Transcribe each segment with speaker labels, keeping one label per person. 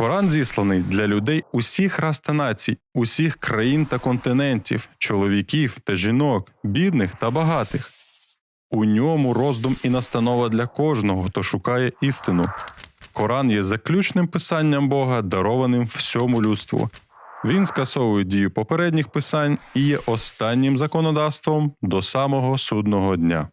Speaker 1: Коран зісланий для людей усіх рас та націй, усіх країн та континентів, чоловіків та жінок, бідних та багатих. У ньому роздум і настанова для кожного, хто шукає істину. Коран є заключним писанням Бога, дарованим всьому людству. Він скасовує дію попередніх писань і є останнім законодавством до самого судного дня.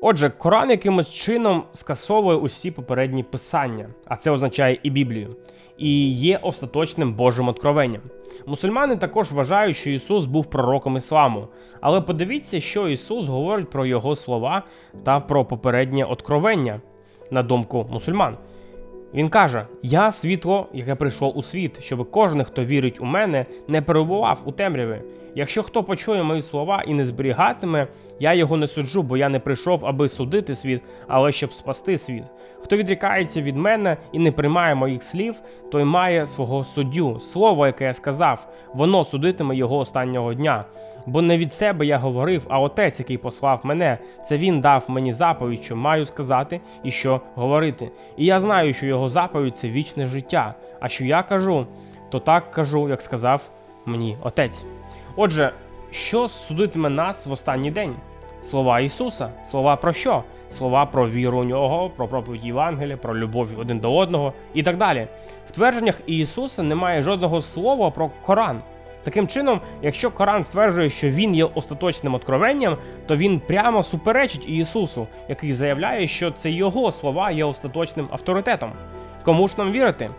Speaker 2: Отже, Коран якимось чином скасовує усі попередні писання, а це означає і Біблію, і є остаточним Божим откровенням. Мусульмани також вважають, що Ісус був пророком ісламу. Але подивіться, що Ісус говорить про його слова та про попереднє откровення, на думку мусульман. Він каже: Я світло, яке прийшло у світ, щоб кожен, хто вірить у мене, не перебував у темряві. Якщо хто почує мої слова і не зберігатиме, я його не суджу, бо я не прийшов, аби судити світ, але щоб спасти світ. Хто відрікається від мене і не приймає моїх слів, той має свого суддю. Слово, яке я сказав, воно судитиме його останнього дня. Бо не від себе я говорив, а отець, який послав мене, це він дав мені заповідь, що маю сказати і що говорити. І я знаю, що його заповідь це вічне життя. А що я кажу, то так кажу, як сказав мені отець. Отже, що судитиме нас в останній день? Слова Ісуса. Слова про що? Слова про віру у нього, про проповідь Євангелія, про любов один до одного і так далі. В твердженнях Ісуса немає жодного слова про Коран. Таким чином, якщо Коран стверджує, що він є остаточним откровенням, то він прямо суперечить Ісусу, який заявляє, що це його слова є остаточним авторитетом. Кому ж нам вірити?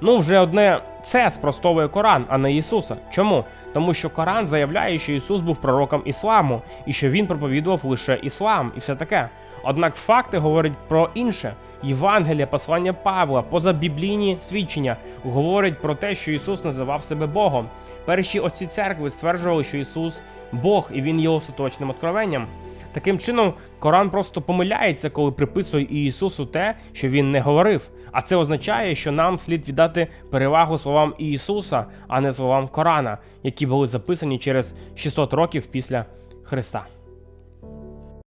Speaker 2: Ну, вже одне це спростовує Коран, а не Ісуса. Чому? Тому що Коран заявляє, що Ісус був пророком ісламу і що він проповідував лише іслам і все таке. Однак факти говорять про інше. Євангелія, послання Павла, позабіблійні свідчення говорять про те, що Ісус називав себе Богом. Перші отці церкви стверджували, що Ісус Бог і Він є остаточним откровенням. Таким чином, Коран просто помиляється, коли приписує Ісусу те, що він не говорив. А це означає, що нам слід віддати перевагу словам Ісуса, а не словам Корана, які були записані через 600 років після Христа.